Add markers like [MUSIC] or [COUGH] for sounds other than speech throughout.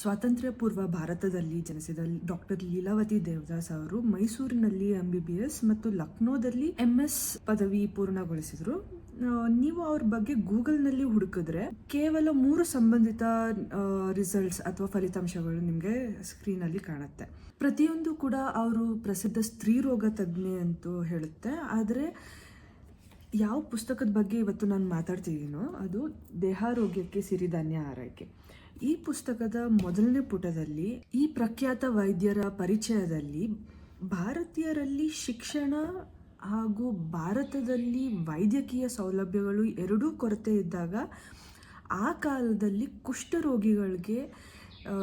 ಸ್ವಾತಂತ್ರ್ಯ ಪೂರ್ವ ಭಾರತದಲ್ಲಿ ಜನಿಸಿದ ಡಾಕ್ಟರ್ ಲೀಲಾವತಿ ದೇವದಾಸ್ ಅವರು ಮೈಸೂರಿನಲ್ಲಿ ಎಂ ಬಿ ಬಿ ಎಸ್ ಮತ್ತು ಲಕ್ನೋದಲ್ಲಿ ಎಂ ಎಸ್ ಪದವಿ ಪೂರ್ಣಗೊಳಿಸಿದ್ರು. ನೀವು ಅವ್ರ ಬಗ್ಗೆ ಗೂಗಲ್ನಲ್ಲಿ ಹುಡುಕಿದ್ರೆ ಕೇವಲ ಮೂರು ಸಂಬಂಧಿತ ರಿಸಲ್ಟ್ಸ್ ಅಥವಾ ಫಲಿತಾಂಶಗಳು ನಿಮಗೆ ಸ್ಕ್ರೀನಲ್ಲಿ ಕಾಣುತ್ತೆ. ಪ್ರತಿಯೊಂದು ಕೂಡ ಅವರು ಪ್ರಸಿದ್ಧ ಸ್ತ್ರೀ ರೋಗ ತಜ್ಞೆ ಅಂತೂ ಹೇಳುತ್ತೆ. ಆದರೆ ಯಾವ ಪುಸ್ತಕದ ಬಗ್ಗೆ ಇವತ್ತು ನಾನು ಮಾತಾಡ್ತಿದ್ದೀನೋ ಅದು ದೇಹಾರೋಗ್ಯಕ್ಕೆ ಸಿರಿಧಾನ್ಯ ಆರೈಕೆ. ಈ ಪುಸ್ತಕದ ಮೊದಲನೇ ಪುಟದಲ್ಲಿ ಈ ಪ್ರಖ್ಯಾತ ವೈದ್ಯರ ಪರಿಚಯದಲ್ಲಿ ಭಾರತೀಯರಲ್ಲಿ ಶಿಕ್ಷಣ ಹಾಗೂ ಭಾರತದಲ್ಲಿ ವೈದ್ಯಕೀಯ ಸೌಲಭ್ಯಗಳು ಎರಡೂ ಕೊರತೆ ಇದ್ದಾಗ ಆ ಕಾಲದಲ್ಲಿ ಕುಷ್ಠರೋಗಿಗಳಿಗೆ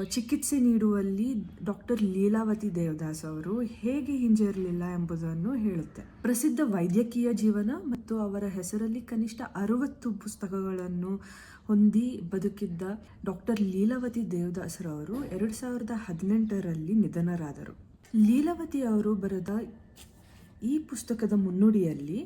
ಚಿಕಿತ್ಸೆ ನೀಡುವಲ್ಲಿ ಡಾಕ್ಟರ್ ಲೀಲಾವತಿ ದೇವದಾಸ್ ಅವರು ಹೇಗೆ ಹಿಂಜರಿಲಿಲ್ಲ ಎಂಬುದನ್ನು ಹೇಳುತ್ತೆ. ಪ್ರಸಿದ್ಧ ವೈದ್ಯಕೀಯ ಜೀವನ ಮತ್ತು ಅವರ ಹೆಸರಲ್ಲಿ ಕನಿಷ್ಠ ಅರವತ್ತು ಪುಸ್ತಕಗಳನ್ನು ಹೊಂದಿ ಬದುಕಿದ್ದ ಡಾಕ್ಟರ್ ಲೀಲಾವತಿ ದೇವದಾಸರವರು ಎರಡು ಸಾವಿರದ ಹದಿನೆಂಟರಲ್ಲಿ ನಿಧನರಾದರು. ಲೀಲಾವತಿ ಅವರು ಬರೆದ ಈ ಪುಸ್ತಕದ ಮುನ್ನುಡಿಯಲ್ಲಿ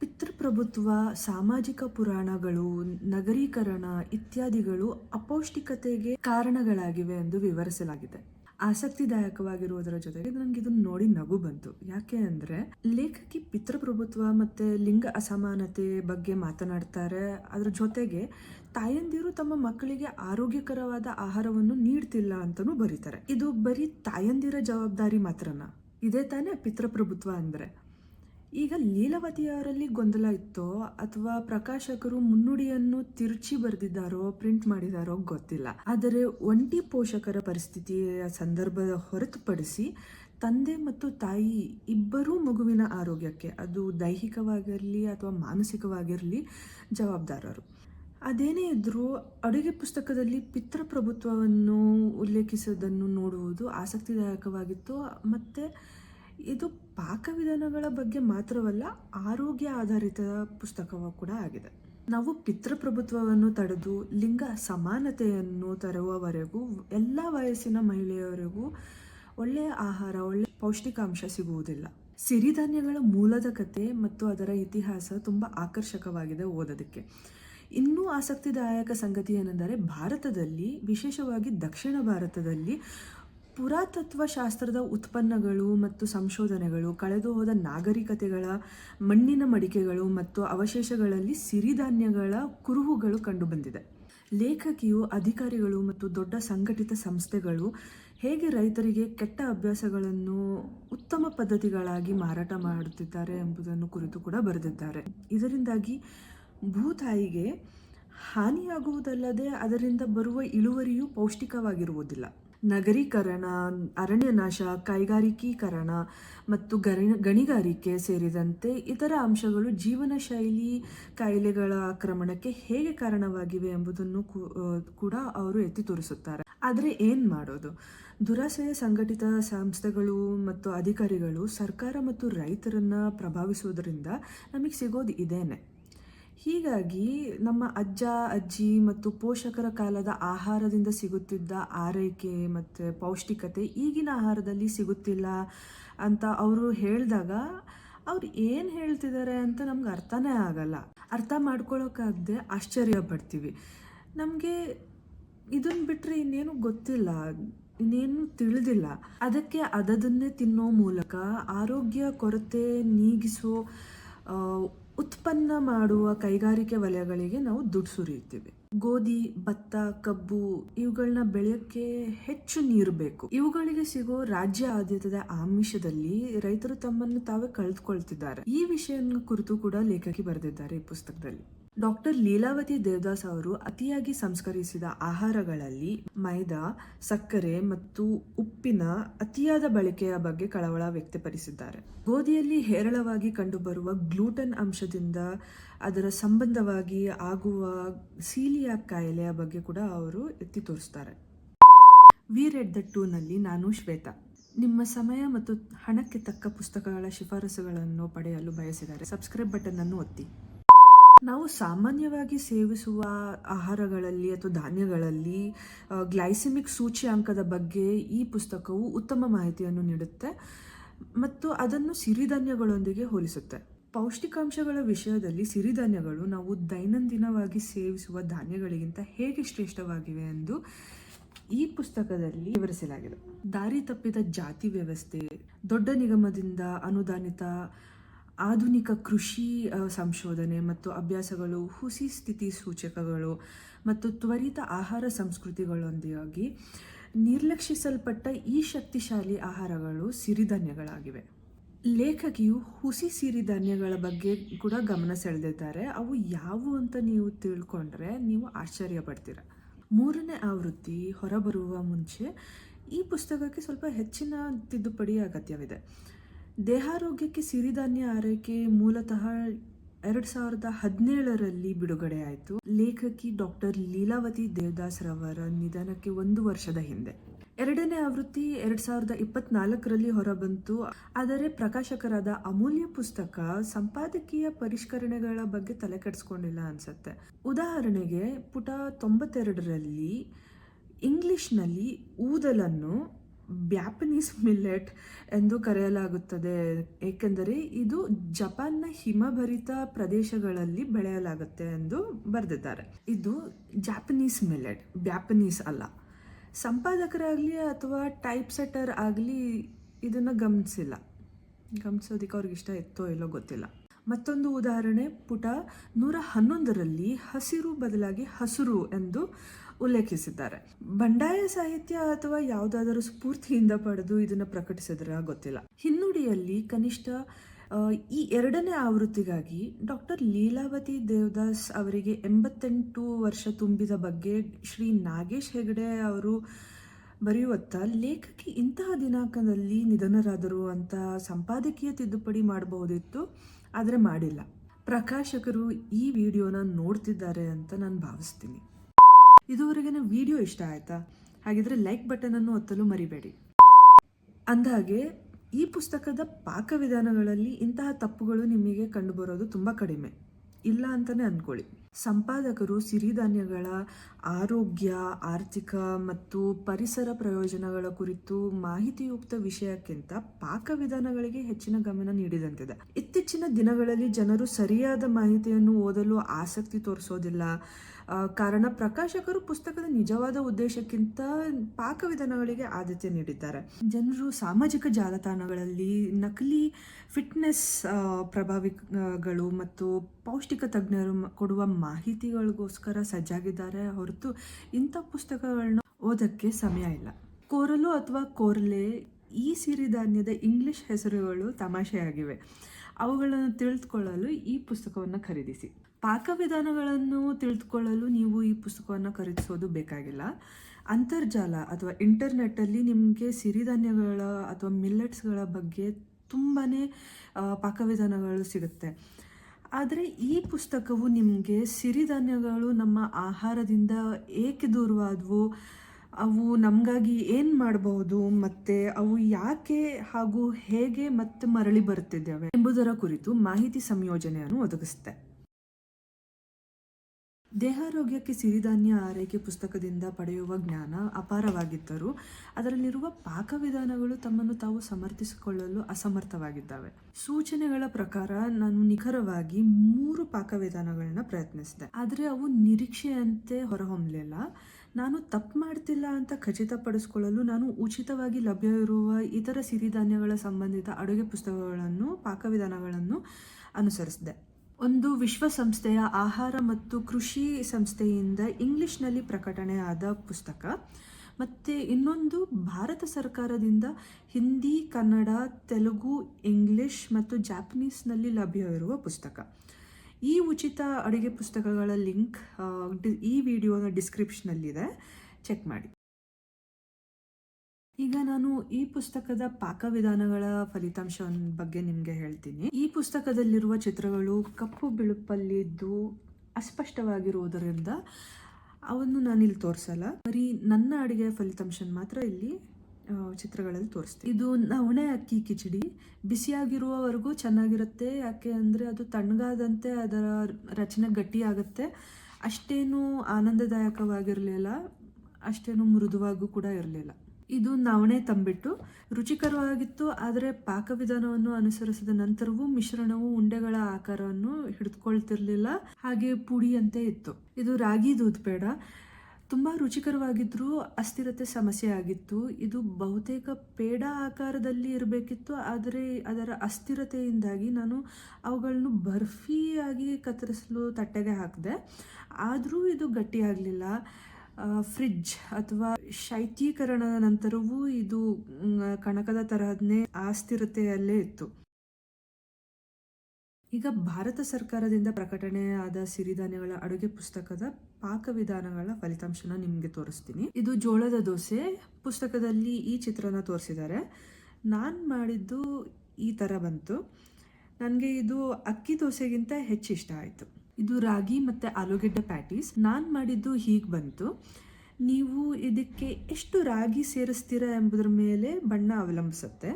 ಪಿತೃಪ್ರಭುತ್ವ ಸಾಮಾಜಿಕ ಪುರಾಣಗಳು, ನಗರೀಕರಣ ಇತ್ಯಾದಿಗಳು ಅಪೌಷ್ಟಿಕತೆಗೆ ಕಾರಣಗಳಾಗಿವೆ ಎಂದು ವಿವರಿಸಲಾಗಿದೆ. ಆಸಕ್ತಿದಾಯಕವಾಗಿರುವುದರ ಜೊತೆಗೆ ನನಗೆ ಇದನ್ನು ನೋಡಿ ನಗು ಬಂತು. ಯಾಕೆ ಅಂದ್ರೆ ಲೇಖಕಿ ಪಿತೃಪ್ರಭುತ್ವ ಮತ್ತೆ ಲಿಂಗ ಅಸಮಾನತೆ ಬಗ್ಗೆ ಮಾತನಾಡ್ತಾರೆ. ಅದ್ರ ಜೊತೆಗೆ ತಾಯಂದಿರು ತಮ್ಮ ಮಕ್ಕಳಿಗೆ ಆರೋಗ್ಯಕರವಾದ ಆಹಾರವನ್ನು ನೀಡ್ತಿಲ್ಲ ಅಂತಲೂ ಬರೀತಾರೆ. ಇದು ಬರೀ ತಾಯಂದಿರ ಜವಾಬ್ದಾರಿ ಮಾತ್ರನಾ? ಇದೇ ತಾನೇ ಪಿತೃಪ್ರಭುತ್ವ ಅಂದ್ರೆ. ಈಗ ಲೀಲಾವತಿಯವರಲ್ಲಿ ಗೊಂದಲ ಇತ್ತೋ ಅಥವಾ ಪ್ರಕಾಶಕರು ಮುನ್ನುಡಿಯನ್ನು ತಿರುಚಿ ಬರೆದಿದ್ದಾರೋ, ಪ್ರಿಂಟ್ ಮಾಡಿದಾರೋ ಗೊತ್ತಿಲ್ಲ. ಆದರೆ ಒಂಟಿ ಪೋಷಕರ ಪರಿಸ್ಥಿತಿಯ ಸಂದರ್ಭದ ಹೊರತುಪಡಿಸಿ ತಂದೆ ಮತ್ತು ತಾಯಿ ಇಬ್ಬರೂ ಮಗುವಿನ ಆರೋಗ್ಯಕ್ಕೆ, ಅದು ದೈಹಿಕವಾಗಿರಲಿ ಅಥವಾ ಮಾನಸಿಕವಾಗಿರಲಿ ಜವಾಬ್ದಾರರು. ಅದೇನೇ ಇದ್ದರೂ ಅಡುಗೆ ಪುಸ್ತಕದಲ್ಲಿ ಪಿತೃಪ್ರಭುತ್ವವನ್ನು ಉಲ್ಲೇಖಿಸೋದನ್ನು ನೋಡುವುದು ಆಸಕ್ತಿದಾಯಕವಾಗಿತ್ತು. ಮತ್ತು ಇದು ಪಾಕವಿಧಾನಗಳ ಬಗ್ಗೆ ಮಾತ್ರವಲ್ಲ, ಆರೋಗ್ಯ ಆಧಾರಿತ ಪುಸ್ತಕವೂ ಕೂಡ ಆಗಿದೆ. ನಾವು ಪಿತೃಪ್ರಭುತ್ವವನ್ನು ತಡೆದು, ಲಿಂಗ ಸಮಾನತೆಯನ್ನು ತರುವವರೆಗೂ, ಎಲ್ಲ ವಯಸ್ಸಿನ ಮಹಿಳೆಯರಿಗೂ ಒಳ್ಳೆಯ ಆಹಾರ ಒಳ್ಳೆಯ ಪೌಷ್ಟಿಕಾಂಶ ಸಿಗುವುದಿಲ್ಲ. ಸಿರಿಧಾನ್ಯಗಳ ಮೂಲದ ಕತೆ ಮತ್ತು ಅದರ ಇತಿಹಾಸ ತುಂಬ ಆಕರ್ಷಕವಾಗಿದೆ ಓದೋದಕ್ಕೆ. ಇನ್ನೂ ಆಸಕ್ತಿದಾಯಕ ಸಂಗತಿ ಏನೆಂದರೆ, ಭಾರತದಲ್ಲಿ, ವಿಶೇಷವಾಗಿ ದಕ್ಷಿಣ ಭಾರತದಲ್ಲಿ ಪುರಾತತ್ವ ಶಾಸ್ತ್ರದ ಉತ್ಪನ್ನಗಳು ಮತ್ತು ಸಂಶೋಧನೆಗಳು, ಕಳೆದು ಹೋದ ನಾಗರಿಕತೆಗಳ ಮಣ್ಣಿನ ಮಡಿಕೆಗಳು ಮತ್ತು ಅವಶೇಷಗಳಲ್ಲಿ ಸಿರಿಧಾನ್ಯಗಳ ಕುರುಹುಗಳು ಕಂಡುಬಂದಿದೆ. ಲೇಖಕಿಯು, ಅಧಿಕಾರಿಗಳು ಮತ್ತು ದೊಡ್ಡ ಸಂಘಟಿತ ಸಂಸ್ಥೆಗಳು ಹೇಗೆ ರೈತರಿಗೆ ಕೆಟ್ಟ ಅಭ್ಯಾಸಗಳನ್ನು ಉತ್ತಮ ಪದ್ಧತಿಗಳಾಗಿ ಮಾರಾಟ ಮಾಡುತ್ತಿದ್ದಾರೆ ಎಂಬುದನ್ನು ಕುರಿತು ಕೂಡ ಬರೆದಿದ್ದಾರೆ. ಇದರಿಂದಾಗಿ ಭೂತಾಯಿಗೆ ಹಾನಿಯಾಗುವುದಲ್ಲದೆ ಅದರಿಂದ ಬರುವ ಇಳುವರಿಯು ಪೌಷ್ಟಿಕವಾಗಿರುವುದಿಲ್ಲ. ನಗರೀಕರಣ, ಅರಣ್ಯನಾಶ, ಕೈಗಾರಿಕೀಕರಣ ಮತ್ತು ಗರಿ, ಗಣಿಗಾರಿಕೆ ಸೇರಿದಂತೆ ಇತರ ಅಂಶಗಳು ಜೀವನ ಶೈಲಿ ಕಾಯಿಲೆಗಳ ಆಕ್ರಮಣಕ್ಕೆ ಹೇಗೆ ಕಾರಣವಾಗಿವೆ ಎಂಬುದನ್ನು ಕೂಡ ಅವರು ಎತ್ತಿ ತೋರಿಸುತ್ತಾರೆ. ಆದರೆ ಏನು ಮಾಡೋದು? ದುರಾಸೆಯ ಸಂಘಟಿತ ಸಂಸ್ಥೆಗಳು ಮತ್ತು ಅಧಿಕಾರಿಗಳು ಸರ್ಕಾರ ಮತ್ತು ರೈತರನ್ನ ಪ್ರಭಾವಿಸುವುದರಿಂದ ನಮಗೆ ಸಿಗೋದು ಇದೇನೆ. ಹೀಗಾಗಿ ನಮ್ಮ ಅಜ್ಜ, ಅಜ್ಜಿ ಮತ್ತು ಪೋಷಕರ ಕಾಲದ ಆಹಾರದಿಂದ ಸಿಗುತ್ತಿದ್ದ ಆರೈಕೆ ಮತ್ತು ಪೌಷ್ಟಿಕತೆ ಈಗಿನ ಆಹಾರದಲ್ಲಿ ಸಿಗುತ್ತಿಲ್ಲ ಅಂತ ಅವರು ಹೇಳಿದಾಗ ಅವ್ರು ಏನು ಹೇಳ್ತಿದ್ದಾರೆ ಅಂತ ನಮ್ಗೆ ಅರ್ಥನೇ ಆಗಲ್ಲ. ಅರ್ಥ ಮಾಡ್ಕೊಳ್ಳೋಕ್ಕಾಗದೆ ಆಶ್ಚರ್ಯ ಪಡ್ತೀವಿ ನಮಗೆ ಇದನ್ನು ಬಿಟ್ಟರೆ ಇನ್ನೇನು ಗೊತ್ತಿಲ್ಲ, ಇನ್ನೇನು ತಿಳಿದಿಲ್ಲ. ಅದಕ್ಕೆ ಅದನ್ನೇ ತಿನ್ನೋ ಮೂಲಕ ಆರೋಗ್ಯ ಕೊರತೆ ನೀಗಿಸೋ ಉತ್ಪನ್ನ ಮಾಡುವ ಕೈಗಾರಿಕೆ ವಲಯಗಳಿಗೆ ನಾವು ದುಡ್ಡು ಸುರಿಯುತ್ತೇವೆ. ಗೋಧಿ, ಭತ್ತ, ಕಬ್ಬು ಇವುಗಳನ್ನ ಬೆಳೆಯಕ್ಕೆ ಹೆಚ್ಚು ನೀರು ಬೇಕು. ಇವುಗಳಿಗೆ ಸಿಗೋ ರಾಜ್ಯ ಆದ್ಯತದ ಆಮಿಷದಲ್ಲಿ ರೈತರು ತಮ್ಮನ್ನು ತಾವೇ ಕಳೆದುಕೊಳ್ತಿದ್ದಾರೆ. ಈ ವಿಷಯ ಕುರಿತು ಕೂಡ ಲೇಖಕಿ ಬರೆದಿದ್ದಾರೆ ಈ ಪುಸ್ತಕದಲ್ಲಿ. ಡಾಕ್ಟರ್ ಲೀಲಾವತಿ ದೇವದಾಸ್ ಅವರು ಅತಿಯಾಗಿ ಸಂಸ್ಕರಿಸಿದ ಆಹಾರಗಳಲ್ಲಿ ಮೈದಾ, ಸಕ್ಕರೆ ಮತ್ತು ಉಪ್ಪಿನ ಅತಿಯಾದ ಬಳಕೆಯ ಬಗ್ಗೆ ಕಳವಳ ವ್ಯಕ್ತಪಡಿಸಿದ್ದಾರೆ. ಗೋಧಿಯಲ್ಲಿ ಹೇರಳವಾಗಿ ಕಂಡುಬರುವ ಗ್ಲೂಟನ್ ಅಂಶದಿಂದ ಅದರ ಸಂಬಂಧವಾಗಿ ಆಗುವ ಸೀಲಿಯಾ ಕಾಯಿಲೆಯ ಬಗ್ಗೆ ಕೂಡ ಅವರು ಎತ್ತಿ ತೋರಿಸ್ತಾರೆ. ವಿ ರೆಡ್ ದ ಟೂನಲ್ಲಿ ನಾನು ಶ್ವೇತಾ. ನಿಮ್ಮ ಸಮಯ ಮತ್ತು ಹಣಕ್ಕೆ ತಕ್ಕ ಪುಸ್ತಕಗಳ ಶಿಫಾರಸುಗಳನ್ನು ಪಡೆಯಲು ಬಯಸಿದರೆ ಸಬ್ಸ್ಕ್ರೈಬ್ ಬಟನ್ ಅನ್ನು ಒತ್ತಿ. ನಾವು ಸಾಮಾನ್ಯವಾಗಿ ಸೇವಿಸುವ ಆಹಾರಗಳಲ್ಲಿ ಅಥವಾ ಧಾನ್ಯಗಳಲ್ಲಿ ಗ್ಲೈಸಿಮಿಕ್ ಸೂಚ್ಯಾಂಕದ ಬಗ್ಗೆ ಈ ಪುಸ್ತಕವು ಉತ್ತಮ ಮಾಹಿತಿಯನ್ನು ನೀಡುತ್ತೆ ಮತ್ತು ಅದನ್ನು ಸಿರಿಧಾನ್ಯಗಳೊಂದಿಗೆ ಹೋಲಿಸುತ್ತೆ. ಪೌಷ್ಟಿಕಾಂಶಗಳ ವಿಷಯದಲ್ಲಿ ಸಿರಿಧಾನ್ಯಗಳು ನಾವು ದೈನಂದಿನವಾಗಿ ಸೇವಿಸುವ ಧಾನ್ಯಗಳಿಗಿಂತ ಹೇಗೆ ಶ್ರೇಷ್ಠವಾಗಿವೆ ಎಂದು ಈ ಪುಸ್ತಕದಲ್ಲಿ ವಿವರಿಸಲಾಗಿದೆ. ದಾರಿ ತಪ್ಪಿದ ಜಾತಿ ವ್ಯವಸ್ಥೆ, ದೊಡ್ಡ ನಿಗಮದಿಂದ ಅನುದಾನಿತ ಆಧುನಿಕ ಕೃಷಿ ಸಂಶೋಧನೆ ಮತ್ತು ಅಭ್ಯಾಸಗಳು, ಹುಸಿ ಸ್ಥಿತಿ ಸೂಚಕಗಳು ಮತ್ತು ತ್ವರಿತ ಆಹಾರ ಸಂಸ್ಕೃತಿಗಳೊಂದಿಗಾಗಿ ನಿರ್ಲಕ್ಷಿಸಲ್ಪಟ್ಟ ಈ ಶಕ್ತಿಶಾಲಿ ಆಹಾರಗಳು ಸಿರಿಧಾನ್ಯಗಳಾಗಿವೆ. ಲೇಖಕಿಯು ಹುಸಿ ಸಿರಿಧಾನ್ಯಗಳ ಬಗ್ಗೆ ಕೂಡ ಗಮನ ಸೆಳೆದಿದ್ದಾರೆ. ಅವು ಯಾವುವು ಅಂತ ನೀವು ತಿಳ್ಕೊಂಡ್ರೆ ನೀವು ಆಶ್ಚರ್ಯ ಪಡ್ತೀರ. ಮೂರನೇ ಆವೃತ್ತಿ ಹೊರಬರುವ ಮುಂಚೆ ಈ ಪುಸ್ತಕಕ್ಕೆ ಸ್ವಲ್ಪ ಹೆಚ್ಚಿನ ತಿದ್ದುಪಡಿ ಅಗತ್ಯವಿದೆ. ದೇಹಾರೋಗ್ಯಕ್ಕೆ ಸಿರಿಧಾನ್ಯ ಆರೈಕೆ ಮೂಲತಃ ಎರಡು ಸಾವಿರದ ಹದಿನೇಳರಲ್ಲಿ ಬಿಡುಗಡೆ ಆಯಿತು. ಲೇಖಕಿ ಡಾಕ್ಟರ್ ಲೀಲಾವತಿ ದೇವದಾಸ್ ರವರ ನಿಧನಕ್ಕೆ ಒಂದು ವರ್ಷದ ಹಿಂದೆ. ಎರಡನೇ ಆವೃತ್ತಿ ಎರಡ್ ಸಾವಿರದ ಇಪ್ಪತ್ನಾಲ್ಕರಲ್ಲಿ ಹೊರಬಂತು. ಆದರೆ ಪ್ರಕಾಶಕರಾದ ಅಮೂಲ್ಯ ಪುಸ್ತಕ ಸಂಪಾದಕೀಯ ಪರಿಷ್ಕರಣೆಗಳ ಬಗ್ಗೆ ತಲೆ ಕೆಡಿಸ್ಕೊಂಡಿಲ್ಲ ಅನ್ಸುತ್ತೆ. ಉದಾಹರಣೆಗೆ ಪುಟ ತೊಂಬತ್ತೆರಡರಲ್ಲಿ ಇಂಗ್ಲಿಷ್ನಲ್ಲಿ ಊದಲನ್ನು ಬ್ಯಾಪನೀಸ್ ಮಿಲ್ಲೆಟ್ [LAUGHS] ಎಂದು ಕರೆಯಲಾಗುತ್ತದೆ. ಏಕೆಂದರೆ ಇದು ಜಪಾನ್ನ ಹಿಮಭರಿತ ಪ್ರದೇಶಗಳಲ್ಲಿ ಬೆಳೆಯಲಾಗುತ್ತೆ ಎಂದು ಬರೆದಿದ್ದಾರೆ. ಇದು ಜಾಪನೀಸ್ ಮಿಲ್ಲೆಟ್ ಬ್ಯಾಪನೀಸ್ ಅಲ್ಲ. ಸಂಪಾದಕರಾಗಲಿ ಅಥವಾ ಟೈಪ್ ಸೆಟರ್ ಆಗಲಿ ಇದನ್ನು ಗಮನಿಸಿಲ್ಲ. ಗಮನಿಸೋದಕ್ಕೆ ಅವ್ರಿಗೆ ಇಷ್ಟ ಇತ್ತೋ ಇಲ್ಲೋ ಗೊತ್ತಿಲ್ಲ. ಮತ್ತೊಂದು ಉದಾಹರಣೆ, ಪುಟ ನೂರ ಹನ್ನೊಂದರಲ್ಲಿ ಹಸಿರು ಬದಲಾಗಿ ಹಸಿರು ಎಂದು ಉಲ್ಲೇಖಿಸಿದ್ದಾರೆ. ಬಂಡಾಯ ಸಾಹಿತ್ಯ ಅಥವಾ ಯಾವುದಾದರೂ ಸ್ಫೂರ್ತಿಯಿಂದ ಪಡೆದು ಇದನ್ನು ಪ್ರಕಟಿಸಿದ್ರ ಗೊತ್ತಿಲ್ಲ. ಹಿನ್ನುಡಿಯಲ್ಲಿ ಕನಿಷ್ಠ ಈ ಎರಡನೇ ಆವೃತ್ತಿಗಾಗಿ ಡಾಕ್ಟರ್ ಲೀಲಾವತಿ ದೇವದಾಸ್ ಅವರಿಗೆ ಎಂಬತ್ತೆಂಟು ವರ್ಷ ತುಂಬಿದ ಬಗ್ಗೆ ಶ್ರೀ ನಾಗೇಶ್ ಹೆಗಡೆ ಅವರು ಬರೆಯುವತ್ತ, ಲೇಖಕಿ ಇಂತಹ ದಿನಾಂಕದಲ್ಲಿ ನಿಧನರಾದರು ಅಂತ ಸಂಪಾದಕೀಯ ತಿದ್ದುಪಡಿ ಮಾಡಬಹುದಿತ್ತು, ಆದರೆ ಮಾಡಿಲ್ಲ. ಪ್ರಕಾಶಕರು ಈ ವಿಡಿಯೋನ ನೋಡ್ತಿದ್ದಾರೆ ಅಂತ ನಾನು ಭಾವಿಸ್ತೀನಿ. ಇದುವರೆಗಿನ ವಿಡಿಯೋ ಇಷ್ಟ ಆಯ್ತಾ? ಹಾಗಿದ್ರೆ ಲೈಕ್ ಬಟನ್ ಅನ್ನು ಒತ್ತಲು ಮರಿಬೇಡಿ. ಅಂದಹಾಗೆ, ಈ ಪುಸ್ತಕದ ಪಾಕವಿಧಾನಗಳಲ್ಲಿ ಇಂತಹ ತಪ್ಪುಗಳು ನಿಮಗೆ ಕಂಡುಬರೋದು ತುಂಬ ಕಡಿಮೆ. ಇಲ್ಲ ಅಂತಾನೆ ಅಂದ್ಕೊಳ್ಳಿ. ಸಂಪಾದಕರು ಸಿರಿಧಾನ್ಯಗಳ ಆರೋಗ್ಯ, ಆರ್ಥಿಕ ಮತ್ತು ಪರಿಸರ ಪ್ರಯೋಜನಗಳ ಕುರಿತು ಮಾಹಿತಿಯುಕ್ತ ವಿಷಯಕ್ಕಿಂತ ಪಾಕವಿಧಾನಗಳಿಗೆ ಹೆಚ್ಚಿನ ಗಮನ ನೀಡಿದಂತಿದೆ. ಇತ್ತೀಚಿನ ದಿನಗಳಲ್ಲಿ ಜನರು ಸರಿಯಾದ ಮಾಹಿತಿಯನ್ನು ಓದಲು ಆಸಕ್ತಿ ತೋರಿಸೋದಿಲ್ಲ. ಕಾರಣ ಪ್ರಕಾಶಕರು ಪುಸ್ತಕದ ನಿಜವಾದ ಉದ್ದೇಶಕ್ಕಿಂತ ಪಾಕವಿಧಾನಗಳಿಗೆ ಆದ್ಯತೆ ನೀಡಿದ್ದಾರೆ. ಜನರು ಸಾಮಾಜಿಕ ಜಾಲತಾಣಗಳಲ್ಲಿ ನಕಲಿ ಫಿಟ್ನೆಸ್ ಪ್ರಭಾವಿಗಳು ಮತ್ತು ಪೌಷ್ಟಿಕ ತಜ್ಞರು ಕೊಡುವ ಮಾಹಿತಿಗಳಿಗೋಸ್ಕರ ಸಜ್ಜಾಗಿದ್ದಾರೆ. ಹೊರತು ಇಂಥ ಪುಸ್ತಕಗಳನ್ನ ಓದಕ್ಕೆ ಸಮಯ ಇಲ್ಲ. ಕೋರಲು ಅಥವಾ ಕೋರ್ಲೆ ಈ ಸಿರಿಧಾನ್ಯದ ಇಂಗ್ಲಿಷ್ ಹೆಸರುಗಳು ತಮಾಷೆಯಾಗಿವೆ. ಅವುಗಳನ್ನು ತಿಳಿದುಕೊಳ್ಳಲು ಈ ಪುಸ್ತಕವನ್ನು ಖರೀದಿಸಿ. ಪಾಕವಿಧಾನಗಳನ್ನು ತಿಳಿದುಕೊಳ್ಳಲು ನೀವು ಈ ಪುಸ್ತಕವನ್ನು ಖರೀದಿಸೋದು ಬೇಕಾಗಿಲ್ಲ. ಅಂತರ್ಜಾಲ ಅಥವಾ ಇಂಟರ್ನೆಟ್ಟಲ್ಲಿ ನಿಮಗೆ ಸಿರಿಧಾನ್ಯಗಳ ಅಥವಾ ಮಿಲ್ಲೆಟ್ಸ್ಗಳ ಬಗ್ಗೆ ತುಂಬಾ ಪಾಕವಿಧಾನಗಳು ಸಿಗುತ್ತೆ. ಆದರೆ ಈ ಪುಸ್ತಕವು ನಿಮಗೆ ಸಿರಿಧಾನ್ಯಗಳು ನಮ್ಮ ಆಹಾರದಿಂದ ಏಕೆ ದೂರವಾದವು? ಅವು ನಮಗಾಗಿ ಏನು ಮಾಡಬಹುದು? ಮತ್ತು ಅವು ಯಾಕೆ ಹಾಗೂ ಹೇಗೆ ಮತ್ತೆ ಮರಳಿ ಬರುತ್ತಿದ್ದಾವೆ ಎಂಬುದರ ಕುರಿತು ಮಾಹಿತಿ ಸಂಯೋಜನೆಯನ್ನು ಒದಗಿಸುತ್ತೆ. ದೇಹಾರೋಗ್ಯಕ್ಕೆ ಸಿರಿಧಾನ್ಯ ಆರೈಕೆ ಪುಸ್ತಕದಿಂದ ಪಡೆಯುವ ಜ್ಞಾನ ಅಪಾರವಾಗಿದ್ದರೂ ಅದರಲ್ಲಿರುವ ಪಾಕವಿಧಾನಗಳು ತಮ್ಮನ್ನು ತಾವು ಸಮರ್ಥಿಸಿಕೊಳ್ಳಲು ಅಸಮರ್ಥವಾಗಿದ್ದಾವೆ. ಸೂಚನೆಗಳ ಪ್ರಕಾರ ನಾನು ನಿಖರವಾಗಿ ಮೂರು ಪಾಕವಿಧಾನಗಳನ್ನ ಪ್ರಯತ್ನಿಸಿದೆ. ಆದರೆ ಅವು ನಿರೀಕ್ಷೆಯಂತೆ ಹೊರಹೊಮ್ಮಲಿಲ್ಲ ನಾನು ತಪ್ಪು ಮಾಡ್ತಿಲ್ಲ ಅಂತ ಖಚಿತಪಡಿಸಿಕೊಳ್ಳಲು ನಾನು ಉಚಿತವಾಗಿ ಲಭ್ಯವಿರುವ ಇತರ ಸಿರಿಧಾನ್ಯಗಳ ಸಂಬಂಧಿತ ಅಡುಗೆ ಪುಸ್ತಕಗಳನ್ನು, ಪಾಕವಿಧಾನಗಳನ್ನು ಅನುಸರಿಸಿದೆ. ಒಂದು ವಿಶ್ವಸಂಸ್ಥೆಯ ಆಹಾರ ಮತ್ತು ಕೃಷಿ ಸಂಸ್ಥೆಯಿಂದ ಇಂಗ್ಲಿಷ್ನಲ್ಲಿ ಪ್ರಕಟಣೆಯಾದ ಪುಸ್ತಕ. ಮತ್ತು ಇನ್ನೊಂದು, ಭಾರತ ಸರ್ಕಾರದಿಂದ ಹಿಂದಿ, ಕನ್ನಡ, ತೆಲುಗು, ಇಂಗ್ಲಿಷ್ ಮತ್ತು ಜಾಪನೀಸ್ನಲ್ಲಿ ಲಭ್ಯವಿರುವ ಪುಸ್ತಕ. ಈ ಉಚಿತ ಅಡುಗೆ ಪುಸ್ತಕಗಳ ಲಿಂಕ್ ಈ ವಿಡಿಯೋನ ಡಿಸ್ಕ್ರಿಪ್ಷನಲ್ಲಿದೆ. ಚೆಕ್ ಮಾಡಿ. ಈಗ ನಾನು ಈ ಪುಸ್ತಕದ ಪಾಕವಿಧಾನಗಳ ಫಲಿತಾಂಶ ಬಗ್ಗೆ ನಿಮಗೆ ಹೇಳ್ತೀನಿ. ಈ ಪುಸ್ತಕದಲ್ಲಿರುವ ಚಿತ್ರಗಳು ಕಪ್ಪು ಬಿಳುಪಲ್ಲಿದ್ದು ಅಸ್ಪಷ್ಟವಾಗಿರುವುದರಿಂದ ಅವನ್ನು ನಾನಿಲ್ಲಿ ತೋರಿಸಲ್ಲ. ಬರೀ ನನ್ನ ಅಡುಗೆ ಫಲಿತಾಂಶ ಮಾತ್ರ ಇಲ್ಲಿ ಚಿತ್ರಗಳಲ್ಲಿ ತೋರಿಸ್ತೀನಿ. ಇದು ನವಣೆ ಅಕ್ಕಿ ಕಿಚಡಿ. ಬಿಸಿಯಾಗಿರುವವರೆಗೂ ಚೆನ್ನಾಗಿರುತ್ತೆ. ಯಾಕೆ ಅಂದರೆ ಅದು ತಣ್ಣಗಾದಂತೆ ಅದರ ರಚನೆ ಗಟ್ಟಿಯಾಗುತ್ತೆ. ಅಷ್ಟೇನು ಆನಂದದಾಯಕವಾಗಿರಲಿಲ್ಲ. ಅಷ್ಟೇನು ಮೃದುವಾಗೂ ಕೂಡ ಇರಲಿಲ್ಲ. ಇದು ನವಣೆ ತಂಬಿಟ್ಟು ರುಚಿಕರವಾಗಿತ್ತು, ಆದರೆ ಪಾಕವಿಧಾನವನ್ನು ಅನುಸರಿಸಿದ ನಂತರವೂ ಮಿಶ್ರಣವು ಉಂಡೆಗಳ ಆಕಾರವನ್ನು ಹಿಡಿದುಕೊಳ್ತಿರ್ಲಿಲ್ಲ, ಹಾಗೆ ಪುಡಿಯಂತೆ ಇತ್ತು. ಇದು ರಾಗಿ ದೂದ್ ಪೇಡ. ತುಂಬ ರುಚಿಕರವಾಗಿದ್ದರೂ ಅಸ್ಥಿರತೆ ಸಮಸ್ಯೆ ಆಗಿತ್ತು. ಇದು ಬಹುತೇಕ ಪೇಡ ಆಕಾರದಲ್ಲಿ ಇರಬೇಕಿತ್ತು, ಆದರೆ ಅದರ ಅಸ್ಥಿರತೆಯಿಂದಾಗಿ ನಾನು ಅವುಗಳನ್ನು ಬರ್ಫಿಯಾಗಿ ಕತ್ತರಿಸಲು ತಟ್ಟೆಗೆ ಹಾಕಿದೆ, ಆದರೂ ಇದು ಗಟ್ಟಿಯಾಗಲಿಲ್ಲ. ಫ್ರಿಡ್ಜ್ ಅಥವಾ ಶೈತ್ಯೀಕರಣದ ನಂತರವೂ ಇದು ಕಣಕದ ತರಹದನ್ನೇ ಅಸ್ಥಿರತೆಯಲ್ಲೇ ಇತ್ತು. ಈಗ ಭಾರತ ಸರ್ಕಾರದಿಂದ ಪ್ರಕಟಣೆಯಾದ ಸಿರಿಧಾನ್ಯಗಳ ಅಡುಗೆ ಪುಸ್ತಕದ ಪಾಕವಿಧಾನಗಳ ಫಲಿತಾಂಶನ ನಿಮಗೆ ತೋರಿಸ್ತೀನಿ. ಇದು ಜೋಳದ ದೋಸೆ. ಪುಸ್ತಕದಲ್ಲಿ ಈ ಚಿತ್ರನ ತೋರಿಸಿದ್ದಾರೆ. ನಾನು ಮಾಡಿದ್ದು ಈ ಥರ ಬಂತು. ನನಗೆ ಇದು ಅಕ್ಕಿ ದೋಸೆಗಿಂತ ಹೆಚ್ಚು ಇಷ್ಟ ಆಯಿತು. ಇದು ರಾಗಿ ಮತ್ತು ಆಲೂಗೆಡ್ಡೆ ಪ್ಯಾಟೀಸ್. ನಾನು ಮಾಡಿದ್ದು ಹೀಗೆ ಬಂತು. ನೀವು ಇದಕ್ಕೆ ಎಷ್ಟು ರಾಗಿ ಸೇರಿಸ್ತೀರಾ ಎಂಬುದರ ಮೇಲೆ ಬಣ್ಣ ಅವಲಂಬಿಸುತ್ತೆ.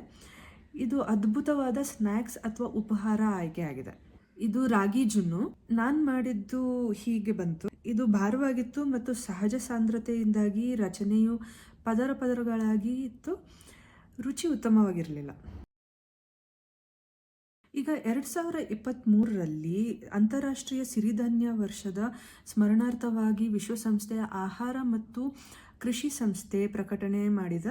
ಇದು ಅದ್ಭುತವಾದ ಸ್ನ್ಯಾಕ್ಸ್ ಅಥವಾ ಉಪಹಾರ ಆಯ್ಕೆ ಆಗಿದೆ. ಇದು ರಾಗಿ ಜುನ್ನು. ನಾನು ಮಾಡಿದ್ದು ಹೀಗೆ ಬಂತು. ಇದು ಭಾರವಾಗಿತ್ತು ಮತ್ತು ಸಹಜ ಸಾಂದ್ರತೆಯಿಂದಾಗಿ ರಚನೆಯು ಪದರ ಪದರಗಳಾಗಿ ಇತ್ತು ರುಚಿ ಉತ್ತಮವಾಗಿರಲಿಲ್ಲ. ಈಗ ಎರಡು ಸಾವಿರ ಇಪ್ಪತ್ತ್ಮೂರರಲ್ಲಿ ಅಂತಾರಾಷ್ಟ್ರೀಯ ಸಿರಿಧಾನ್ಯ ವರ್ಷದ ಸ್ಮರಣಾರ್ಥವಾಗಿ ವಿಶ್ವಸಂಸ್ಥೆಯ ಆಹಾರ ಮತ್ತು ಕೃಷಿ ಸಂಸ್ಥೆ ಪ್ರಕಟಣೆ ಮಾಡಿದ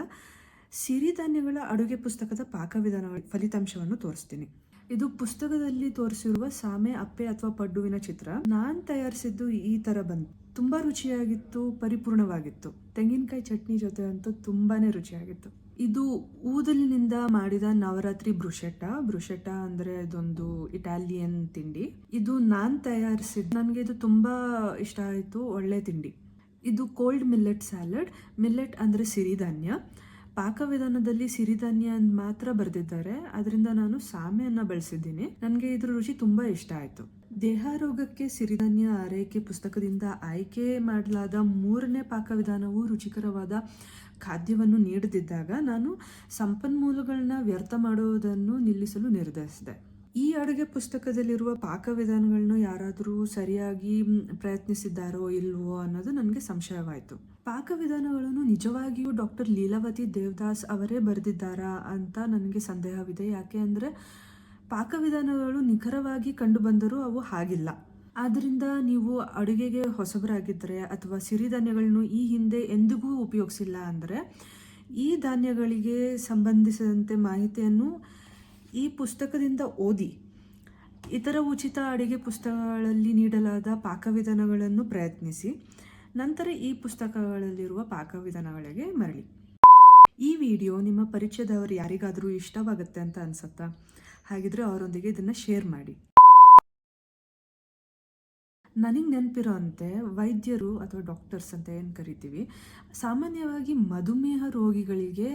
ಸಿರಿಧಾನ್ಯಗಳ ಅಡುಗೆ ಪುಸ್ತಕದ ಪಾಕವಿಧಾನ ಫಲಿತಾಂಶವನ್ನು ತೋರಿಸ್ತೀನಿ. ಇದು ಪುಸ್ತಕದಲ್ಲಿ ತೋರಿಸಿರುವ ಸಾಮೆ, ಅಪ್ಪೆ ಅಥವಾ ಪಡ್ಡುವಿನ ಚಿತ್ರ. ನಾನು ತಯಾರಿಸಿದ್ದು ಈ ಥರ ಬಂತು. ತುಂಬ ರುಚಿಯಾಗಿತ್ತು, ಪರಿಪೂರ್ಣವಾಗಿತ್ತು. ತೆಂಗಿನಕಾಯಿ ಚಟ್ನಿ ಜೊತೆ ಅಂತೂ ತುಂಬಾನೇ ರುಚಿಯಾಗಿತ್ತು. ಇದು ಊದಲಿನಿಂದ ಮಾಡಿದ ನವರಾತ್ರಿ ಬ್ರುಷೆಟ್ಟ ಬ್ರುಷೆಟ ಅಂದ್ರೆ ಇದೊಂದು ಇಟಾಲಿಯನ್ ತಿಂಡಿ. ಇದು ನಾನ್ ತಯಾರಿಸಿದ್ ನನಗೆ ಇದು ತುಂಬಾ ಇಷ್ಟ ಆಯಿತು, ಒಳ್ಳೆ ತಿಂಡಿ. ಇದು ಕೋಲ್ಡ್ ಮಿಲ್ಲೆಟ್ ಸ್ಯಾಲಡ್. ಮಿಲ್ಲೆಟ್ ಅಂದ್ರೆ ಸಿರಿಧಾನ್ಯ. ಪಾಕವಿಧಾನದಲ್ಲಿ ಸಿರಿಧಾನ್ಯ ಮಾತ್ರ ಬರೆದಿದ್ದಾರೆ. ಅದರಿಂದ ನಾನು ಸಾಮೆಯನ್ನ ಬಳಸಿದ್ದೀನಿ. ನನಗೆ ಇದ್ರ ರುಚಿ ತುಂಬಾ ಇಷ್ಟ ಆಯಿತು. ದೇಹಾರೋಗಕ್ಕೆ ಸಿರಿಧಾನ್ಯ ಆರೈಕೆ ಪುಸ್ತಕದಿಂದ ಆಯ್ಕೆ ಮಾಡಲಾದ ಮೂರನೇ ಪಾಕವಿಧಾನವು ರುಚಿಕರವಾದ ಖಾದ್ಯವನ್ನು ನೀಡದಿದ್ದಾಗ ನಾನು ಸಂಪನ್ಮೂಲಗಳನ್ನ ವ್ಯರ್ಥ ಮಾಡುವುದನ್ನು ನಿಲ್ಲಿಸಲು ನಿರ್ಧರಿಸಿದೆ. ಈ ಅಡುಗೆ ಪುಸ್ತಕದಲ್ಲಿರುವ ಪಾಕವಿಧಾನಗಳನ್ನು ಯಾರಾದರೂ ಸರಿಯಾಗಿ ಪ್ರಯತ್ನಿಸಿದ್ದಾರೋ ಇಲ್ವೋ ಅನ್ನೋದು ನನಗೆ ಸಂಶಯವಾಯಿತು. ಪಾಕವಿಧಾನಗಳನ್ನು ನಿಜವಾಗಿಯೂ ಡಾಕ್ಟರ್ ಲೀಲಾವತಿ ದೇವದಾಸ್ ಅವರೇ ಬರೆದಿದ್ದಾರಾ ಅಂತ ನನಗೆ ಸಂದೇಹವಿದೆ. ಯಾಕೆ ಅಂದರೆ ಪಾಕವಿಧಾನಗಳು ನಿಖರವಾಗಿ ಕಂಡುಬಂದರೂ ಅವು ಹಾಗಿಲ್ಲ. ಆದ್ದರಿಂದ ನೀವು ಅಡುಗೆಗೆ ಹೊಸಬರಾಗಿದ್ದರೆ ಅಥವಾ ಸಿರಿಧಾನ್ಯಗಳನ್ನು ಈ ಹಿಂದೆ ಎಂದಿಗೂ ಉಪಯೋಗಿಸಿಲ್ಲ ಅಂದರೆ ಈ ಧಾನ್ಯಗಳಿಗೆ ಸಂಬಂಧಿಸಿದಂತೆ ಮಾಹಿತಿಯನ್ನು ಈ ಪುಸ್ತಕದಿಂದ ಓದಿ ಇತರ ಉಚಿತ ಅಡುಗೆ ಪುಸ್ತಕಗಳಲ್ಲಿ ನೀಡಲಾದ ಪಾಕವಿಧಾನಗಳನ್ನು ಪ್ರಯತ್ನಿಸಿ, ನಂತರ ಈ ಪುಸ್ತಕಗಳಲ್ಲಿರುವ ಪಾಕವಿಧಾನಗಳಿಗೆ ಮರಳಿ. ಈ ವಿಡಿಯೋ ನಿಮ್ಮ ಪರಿಚಯದವರು ಯಾರಿಗಾದರೂ ಇಷ್ಟವಾಗುತ್ತೆ ಅಂತ ಅನ್ಸುತ್ತಾ? ಹಾಗಿದ್ರೆ ಅವರೊಂದಿಗೆ ಇದನ್ನು ಶೇರ್ ಮಾಡಿ. ನನಗೆ ನೆನಪಿರೋ ಅಂತೆ ವೈದ್ಯರು ಅಥವಾ ಡಾಕ್ಟರ್ಸ್ ಅಂತ ಏನು ಕರಿತೀವಿ, ಸಾಮಾನ್ಯವಾಗಿ ಮಧುಮೇಹ ರೋಗಿಗಳಿಗೆ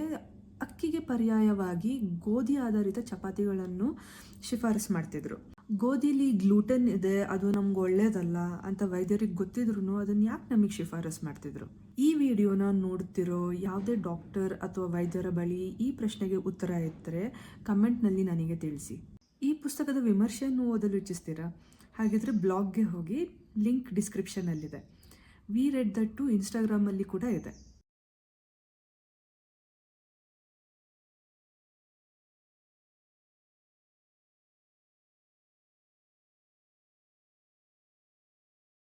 ಅಕ್ಕಿಗೆ ಪರ್ಯಾಯವಾಗಿ ಗೋಧಿ ಆಧಾರಿತ ಚಪಾತಿಗಳನ್ನು ಶಿಫಾರಸು ಮಾಡ್ತಿದ್ರು. ಗೋಧಿಲಿ ಗ್ಲೂಟನ್ ಇದೆ, ಅದು ನಮ್ಗೆ ಒಳ್ಳೇದಲ್ಲ ಅಂತ ವೈದ್ಯರಿಗೆ ಗೊತ್ತಿದ್ರು ಅದನ್ನ ಯಾಕೆ ನಮಗೆ ಶಿಫಾರಸು ಮಾಡ್ತಿದ್ರು? ಈ ವಿಡಿಯೋನ ನೋಡ್ತಿರೋ ಯಾವುದೇ ಡಾಕ್ಟರ್ ಅಥವಾ ವೈದ್ಯರ ಬಳಿ ಈ ಪ್ರಶ್ನೆಗೆ ಉತ್ತರ ಇದ್ದರೆ ಕಮೆಂಟ್ನಲ್ಲಿ ನನಗೆ ತಿಳಿಸಿ. ಈ ಪುಸ್ತಕದ ವಿಮರ್ಶೆಯನ್ನು ಓದಲು ಇಚ್ಛಿಸ್ತೀರಾ? ಹಾಗಿದ್ರೆ ಬ್ಲಾಗ್ಗೆ ಹೋಗಿ ಲಿಂಕ್ ಡಿಸ್ಕ್ರಿಪ್ಷನಲ್ಲಿದೆ. ವಿ ರೆಡ್ ದಟ್ಟು ಇನ್ಸ್ಟಾಗ್ರಾಮಲ್ಲಿ ಕೂಡ ಇದೆ.